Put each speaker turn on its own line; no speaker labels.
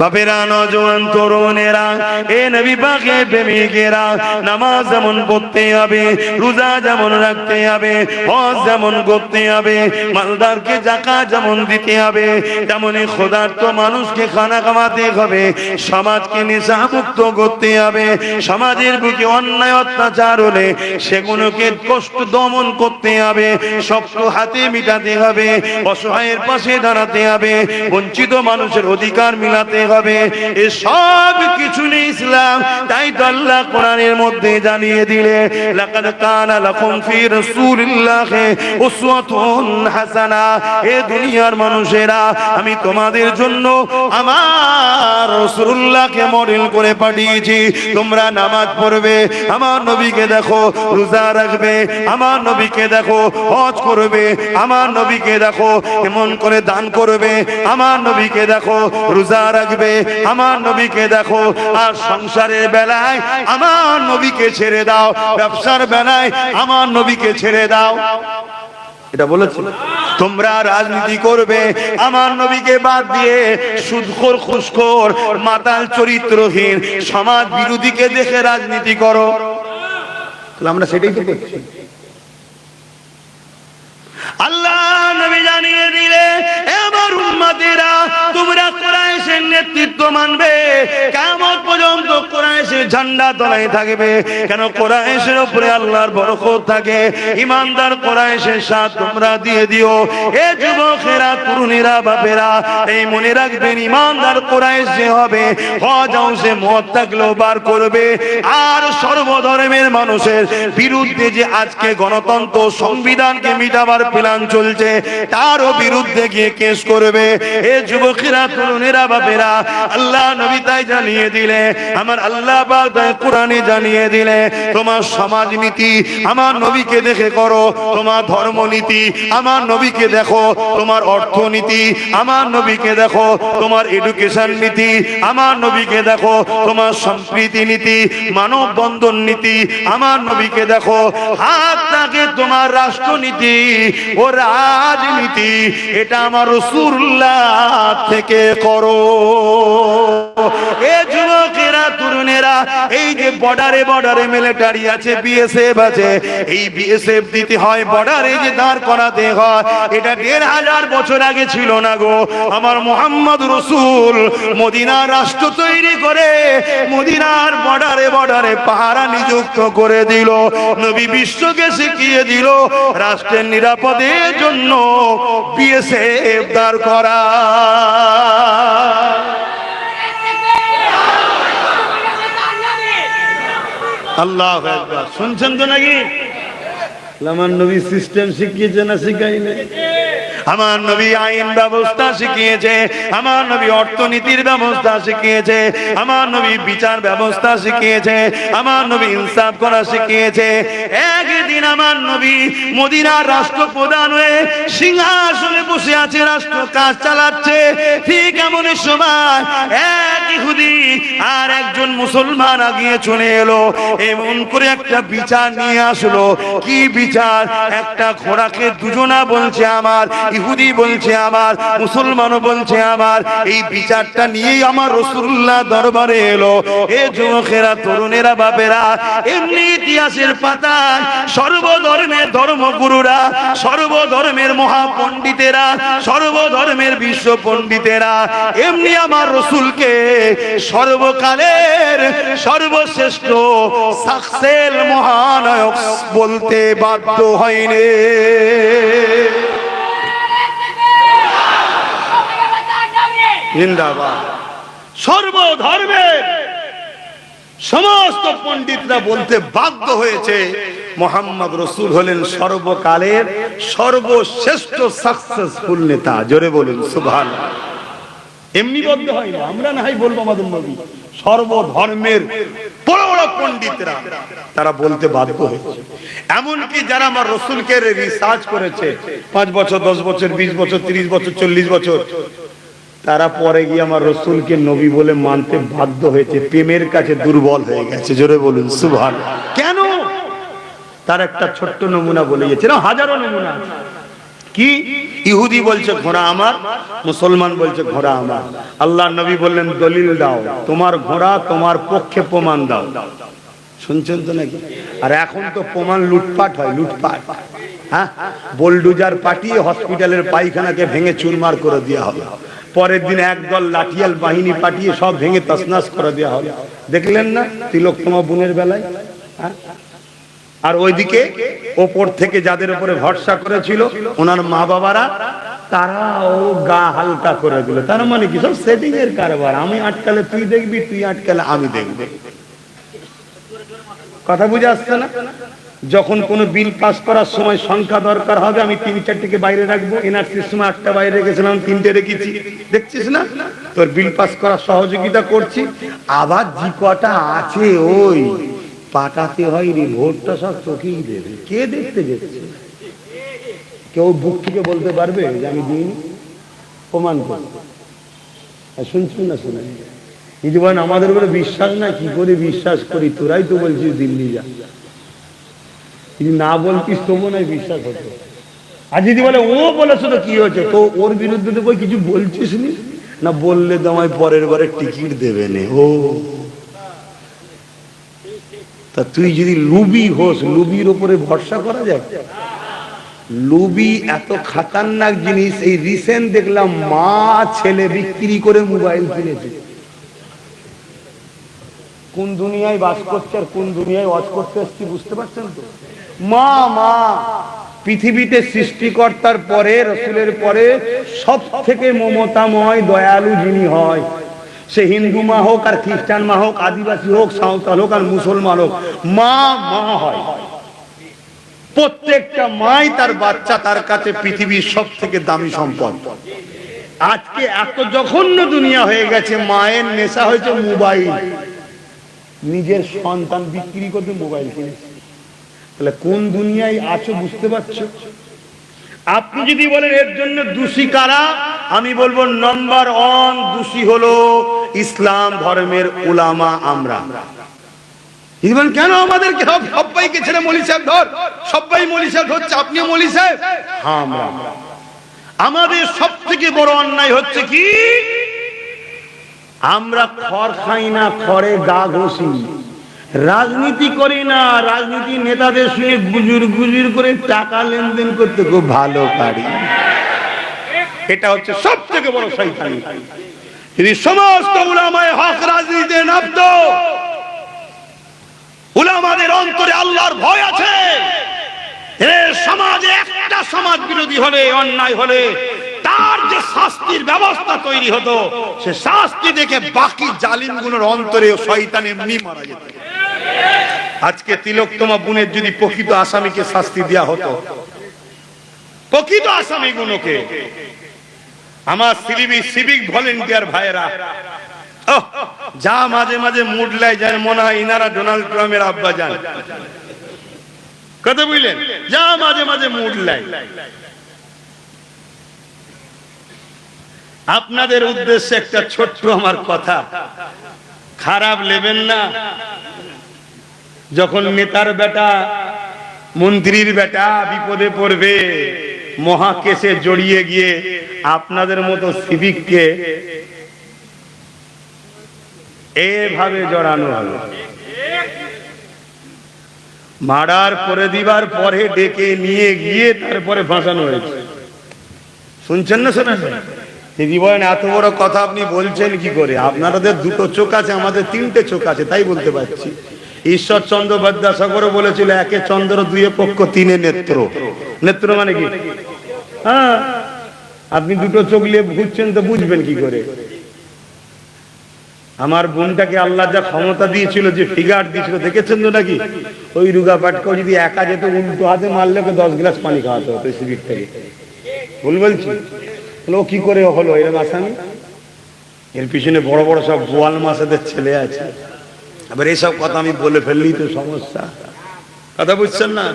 বাপেরা নজওয়ান তরুণেরা, এ নবী পাকে প্রেমিকেরা, নামাজ যেমন পড়তে হবে, রোজা যেমন রাখতে হবে, হজ যেমন করতে হবে, মালদারকে জাকা যেমন দিতে হবে, তেমনি ক্ষুধার্ত মানুষকে খানা কামাতে হবে, সমাজকে নেশামুক্ত করতে হবে, সমাজের বুকে অন্যায় অত্যাচার হলে সেগুলোকে কষ্ট দমন করতে হবে, শক্ত হাতে মিটাতে হবে, অসহায়ের পাশে দাঁড়াতে হবে, বঞ্চিত মানুষের অধিকার মিলাতে হবে। এ সব কিছু নেই ইসলাম। তাই তো আল্লাহ কোরআনের মধ্যে জানিয়ে দিলে, লাকাদ কানা লাকুম ফি রাসূলিল্লাহি উসওয়াতুন হাসানা। এ দুনিয়ার মানুষেরা, আমি তোমাদের জন্য আমার রাসূলুল্লাহকে মডেল করে পাঠিয়েছি। তোমরা নামাজ পড়বে, আমার নবীকে দেখো, রোজা রাখবে, আমার নবীকে দেখো, হজ করবে, আমার নবীকে দেখো, এমন করে দান করবে, আমার নবীকে দেখো, রোজা রাখবে। আমার নবীকে দেখো, আর সংসারের বেলায় আমার নবীকে ছেড়ে দাও। ব্যবসার বেলায় আমার নবীকে ছেড়ে দাও। এটা বলেছে। তোমরা রাজনীতি করবে। আমার নবীকে বাদ দিয়ে সুদখোর, খুশখোর, মাতাল, চরিত্রহীন, সমাজ বিরোধীকে দেখে রাজনীতি করো। তাহলে আমরা সেটাই তো করছি। আল্লাহ নবী জানিয়ে দিলে, এ আমার উম্মতেরা তোমরা কোরআনের নেতৃত্ব মানবে। কেমন পর্যন্ত কোরআনের ঝান্ডা তলায় থাকবে। কেন কোরআনের উপরে আল্লাহর বরকত থাকে? ইমানদার কোরআনের সাথ তোমরা দিয়ে দিও। এ যুবকেরা, তরুণীরা, বাপেরা, এই মনে রাখবেন, ইমানদার কোরআন যে হবে অংশে মত থাকলেও বার করবে। আর সর্বধর্মের মানুষের বিরুদ্ধে যে আজকে গণতন্ত্র সংবিধানকে মিটাবার প্ল্যান চলছে, তারও বিরুদ্ধে গিয়ে কেস করবে। এ যুবকেরা তরুণেরা বাপেরা আল্লাহ নবী তাই জানিয়ে দিলে, আমার আল্লাহ কোরআনে জানিয়ে দিলে, তোমার সমাজ নীতি আমার নবীকে দেখে করো, তোমার ধর্মনীতি আমার নবীকে দেখো, তোমার অর্থনীতি আমার নবীকে দেখো, তোমার এডুকেশন নীতি আমার নবীকে দেখো, তোমার সম্প্রীতি নীতি মানব বন্ধন নীতি আমার নবীকে দেখো। হাত থাকে তোমার রাষ্ট্রনীতি ও রাজনীতি, এটা আমার রসুল্লাহ থেকে করো এ যুবকেরা তরুণেরা এই যে বর্ডারে বর্ডারে মিলিটারি আছে বিএসএফ আছে, এই বিএসএফ দিতে হয় বর্ডারে যে দাঁড় করাতে হয়, এটা দেড় হাজার বছর আগে ছিল না গো। আমার মোহাম্মদ রসুল মদিনার রাষ্ট্র তৈরি করে মদিনার বর্ডারে বর্ডারে পাহারা নিযুক্ত করে দিল, নবী বিশ্বকে শিখিয়ে দিল রাষ্ট্রের নিরাপদের জন্য বিএসএফ দাঁড় করা। আল্লাহ। শুনছেন তো নাকি আমার নবী সিস্টেম শিখিয়েছে না শিখাইলে আমার নবী আইন ব্যবস্থা শিখিয়েছে, আমার নবী অর্থনীতির ব্যবস্থা শিখিয়েছে, আমার নবী বিচার ব্যবস্থা শিখিয়েছে, আমার নবী ইনসাফ করা শিখিয়েছে। একদিন আমার নবী মদিনার রাষ্ট্রপ্রধান হয়ে সিংহাসনে বসে আছে, রাষ্ট্র কাজ চালাচ্ছে। ঠিক এমন সময় এক ইহুদি আর একজন মুসলমান আগিয়ে চলে এলো, এমন করে একটা বিচার নিয়ে আসলো। কি বিচার? একটা ঘোড়াকে দুজনা বলছে, আমার ইহুদি বলছে আমার, মুসলমানও বলছে আমার, এই বিচারটা নিয়েই আমার রসুল্লাহ দরবারে এলো। এ যুবকেরা, তরুণেরা, বাপেরা, এমনি ইতিহাসের পাতায় সর্বধর্মের ধর্মগুরুরা, সর্বধর্মের মহাপণ্ডিতেরা, সর্বধর্মের বিশ্ব পণ্ডিতেরা, এমনি আমার রসুলকে সর্বকালের সর্বশ্রেষ্ঠ সাকসেল মহানায়ক বলতে বাধ্য হয়নি। জিন্দাবাদ সর্বধর্মের সমস্ত পণ্ডিতরা বলতে বাধ্য হয়েছে, মোহাম্মদ রসুল হলেন সর্বকালের সর্বশ্রেষ্ঠ সাকসেসফুল নেতা। জোরে বলুন সুভান এমনি বদ্ধ হয় না, আমরা না বলব আমাদের নবী। সর্বধর্মের বড় বড় পণ্ডিতরা, তারা বলতে বাধ্য হয়েছে। এমনকি যারা আমার রসুলকে রিসার্চ করেছে, পাঁচ বছর, দশ বছর, বিশ বছর, তিরিশ বছর, চল্লিশ বছর তারা পরে গিয়ে আমার রসুলকে নবী বলে মানতে বাধ্য হয়েছে। প্রেমের কাছে দুর্বল হয়ে গেছে। জোরে বলুন সুভান কেন? তার একটা ছোট্ট নমুনা বলে গেছে। না, হাজারো নমুনা কি? ইহুদি বলছে, ঘোড়া আমার। মুসলমান বলছে, ঘোড়া আমার। আল্লাহ নবী বললেন, দলিল দাও। তোমার ঘোড়া তোমার পক্ষে প্রমাণ দাও। শুনছেন তো নাকি? আর এখন তো প্রমাণ লুটপাট হয়, লুটপাট। হ্যাঁ? বোলডুজার পাঠিয়ে হসপিটালের পায়খানাকে ভেঙে চুরমার করে দেওয়া হবে। পরের দিন একদল লাঠিয়াল বাহিনী পাঠিয়ে সব ভেঙে তসনাস করে দেওয়া হবে দেখলেন না? তিলোত্তমা বোনের বেলায়? হ্যাঁ? আর ওইদিকে ওপর থেকে যাদের উপরে ভরসা করেছিল, ওনার মা বাবারা, তারাও গা হালকা করে দিল। তার মানে কি? সব সেটিং এর কারবার। আমি আটকালে তুই দেখবি, তুই আটকালে আমি দেখবি। কথা বুঝে আসছে না? যখন কোনো বিল পাস করার সময় সংখ্যা দরকার হবে, আমি তিন চারটিকে বাইরে রাখব। এনআরসির সময় আটটা বাইরে রেখেছিলাম, তিনটে রেখেছি। দেখছিস না? তোর বিল পাস করার সহযোগিতা করছি। আবার যে কটা আছে ওই। পাঠাতে হয়নি, ভোটটা সব চোখেই দেবে। কে দেখতে গেছে কেউ বুক থেকে বলতে পারবে যে আমি দিইনি? প্রমাণ করব শুনছুন না শুনে? যদি বলেন আমাদের উপরে বিশ্বাস না কি করে বিশ্বাস করি? তোরাই তো বলছিস দিল্লি যা। যদি না বলতিস তবু নয় বিশ্বাস হতো। আর যদি বলে ও বলেছে তো কি হয়েছে? তো ওর বিরুদ্ধে তো কিছু বলছিস নি? না বললে তো আমায় পরের বারে টিকিট দেবে নে ও তা তুই যদি লুবি হোস লুবির উপরে ভরসা করা যায়? লুবি এত খাতারনাক জিনিস এই রিসেন্ট দেখলাম মা ছেলে বিক্রি করে মোবাইল কিনেছে। কোন দুনিয়ায় বাস করছে আর কোন দুনিয়ায় ওয়াজ করতে আসছি বুঝতে পারছেন তো? মা মা, পৃথিবীতে সৃষ্টিকর্তার পরে, রসুলের পরে সব থেকে মমতাময়, দয়ালু যিনি হয়, সে হিন্দু মা হোক আর খ্রিস্টান মা হোক, আদিবাসী হোক, সাঁওতাল হোক আর মুসলমান হোক, মা মা হয়। প্রত্যেকটা মাই তার বাচ্চা, তার কাছে পৃথিবীর সব থেকে দামি সম্পদ। আজকে এত জঘন্য দুনিয়া হয়ে গেছে, মায়ের নেশা হয়েছে মোবাইল। নিজের সন্তান বিক্রি করতে মোবাইল কিনেছে তাহলে কোন দুনিয়ায় আছো বুঝতে পারছ? আপনি যদি বলেন এর জন্য দোষী কারা, আমি বলব নম্বর ওয়ান দোষী হলো ইসলাম ধর্মের উলামা আমরা। কেন আমাদেরকে সব- সবাইকে ছেড়ে মলি সাহেব ধর। সবাই মলি সাহেব ধরছে আপনিও মলি সাহেব। হ্যাঁ আমরা। আমাদের সব থেকে বড় অন্যায় হচ্ছে কি? আমরা খড় খাই না, খড়ে গা ঘষি। রাজনীতি করি না, রাজনীতি নেতাদের সঙ্গে গুজুর গুজুর করে টাকা লেনদেন করতে খুব ভালো পারি। এটা হচ্ছে সব থেকে বড় শৈতানি যদি সমস্ত উলামায় হক রাজনীতিতে নামতো, উলামাদের অন্তরে আল্লাহর ভয় আছে। এ সমাজে একটা সমাজ বিরোধী হলে, অন্যায় হলে শাস্তির ব্যবস্থা তৈরি হতো। সে শাস্তি দেখে বাকি জালিমগুলোর অন্তরে শয়তান এমনি মারা যেত। আজকে তিলোত্তমা বোনের যদি প্রকৃত আসামিকে শাস্তি দেওয়া হতো, প্রকৃত আসামিগুলোকে আমার সিলিবি সিভিক ভলেন্টিয়ার ভাইয়েরা যা মাঝে মাঝে মুড লাই যায়, মনে হয় ইনারা ডোনাল্ড ট্রাম্পের আব্বা যান কথা বুঝলেন? যা মাঝে মাঝে মুড আপনাদের উদ্দেশ্যে একটা ছোট্ট আমার কথা। খারাপ নেবেন না। যখন নেতার বেটা, মন্ত্রীর বেটা বিপদে পড়বে, মহাকেশে জড়িয়ে গিয়ে আপনাদের মতো সিভিককে এভাবে জড়ানো হলো। মার্ডার করে দিবার পরে ডেকে নিয়ে গিয়ে তারপরে ফাঁসানো হয়েছে। শুনছেন না শোনা দিদি বলেন, এত বড় কথা আপনি বলছেন কি করে? আপনাদের দুটো চোখ আছে, আমাদের তিনটে চোখ আছে, তাই বলতে পারছি। ঈশ্বর চন্দ্র বিদ্যাসাগরও বলেছিল, একে চন্দ্র, দুয়ে পক্ষ, তিনে নেত্র। নেত্র মানে কি? হ্যাঁ আপনি দুটো চোখ নিয়ে ঘুরছেন তো বুঝবেন কি করে? আমার বোনটাকে আল্লাহ যা ক্ষমতা দিয়েছিল, যে ফিগার দিয়েছিল, দেখেছেন তো নাকি? ওই রুগা পাটকেও যদি একা যেত, উল্টো হাতে মারলে ওকে দশ গ্লাস পানি খাওয়াতে হতো সিভিক থেকে ভুল বলছি? ও কি করে হলো এরকম আসামি? এর পিছনে বড় বড় সব গোয়াল মাসাদের ছেলে আছে। এবার এসব কথা আমি বলে ফেললেই তো সমস্যা। কথা বুঝছেন না?